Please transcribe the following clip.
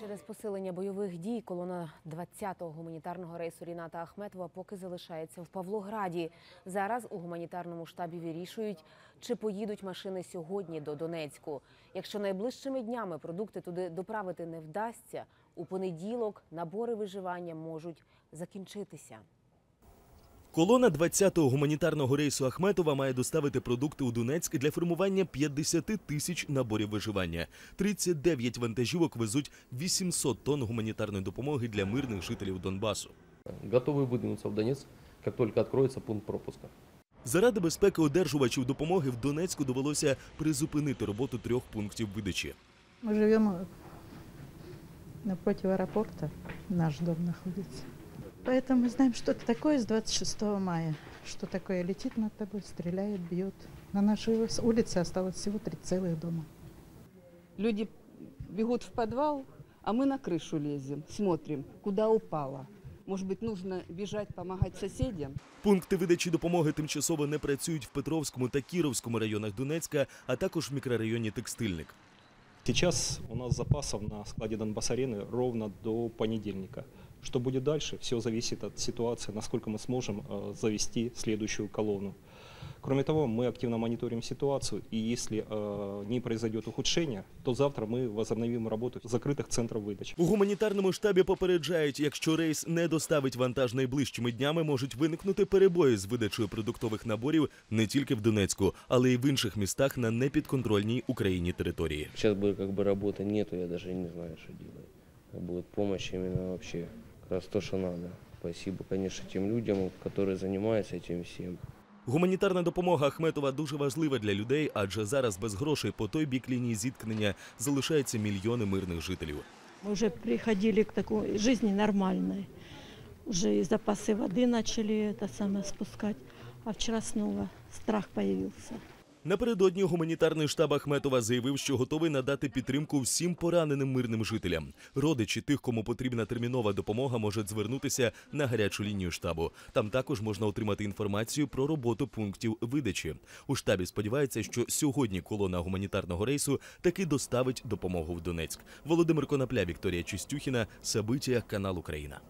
Через посилення бойових дій колона 20-го гуманітарного рейсу Ріната Ахметова поки залишається в Павлограді. Зараз у гуманітарному штабі вирішують, чи поїдуть машини сьогодні до Донецьку. Якщо найближчими днями продукти туди доправити не вдасться, у понеділок набори виживання можуть закінчитися. Колона 20-го гуманітарного рейсу Ахметова має доставити продукти у Донецьк для формування 50 тисяч наборів виживання. 39 вантажівок везуть 800 тонн гуманітарної допомоги для мирних жителів Донбасу. Готовы выдвинуться в Донецк, как только откроется пункт пропуска. Заради безпеки одержувачів допомоги в Донецьку довелося призупинити роботу трьох пунктів видачі. Мы живем э, напротив аэропорта, наш дом находится. Поэтому мы знаем, что это такое с 26 мая. Что такое летит над тобой, стреляет, бьет. На нашей ус- улице осталось всего три целых дома. Люди бегут в подвал, а мы на крышу лезем, смотрим, куда упало. Может быть, нужно бежать, помогать соседям? Пункти видачі допомоги тимчасово не працюють в Петровському та Кіровському районах Донецька, а також в мікрорайоні Текстильник. Сейчас у нас запасов на складе Донбасс-арены ровно до понедельника. Что будет дальше, все зависит от ситуации, насколько мы сможем э, завести следующую колонну. Кроме того, мы активно мониторим ситуацию, и если э, не произойдет ухудшения, то завтра мы возобновим работу закрытых центров выдачи. У гуманітарному штабі попереджають, якщо рейс не доставить вантаж найближчими днями, можуть виникнути перебої з видачею продуктових наборів не тільки в Донецьку, але й в інших містах на непідконтрольній Україні території. Сейчас бы как бы работы нету, я даже не знаю, что делать. Как бы вот помощь именно вообще как раз то, что надо. Спасибо, конечно, тем людям, которые занимаются этим всем. Гуманітарна допомога Ахметова дуже важлива для людей, адже зараз без грошей по той бік лінії зіткнення залишаються мільйони мирних жителів. Мы уже приходили к такой жизни нормальной. Уже и запасы воды начали это самое спускать. А вчера снова страх появился. Напередодні гуманітарний штаб Ахметова заявив, що готовий надати підтримку всім пораненим мирним жителям. Родичі тих, кому потрібна термінова допомога, можуть звернутися на гарячу лінію штабу. Там також можна отримати інформацію про роботу пунктів видачі. У штабі сподіваються, що сьогодні колона гуманітарного рейсу таки доставить допомогу в Донецьк. Володимир Конопля, Вікторія Чистюхіна, Сабиття, канал Україна.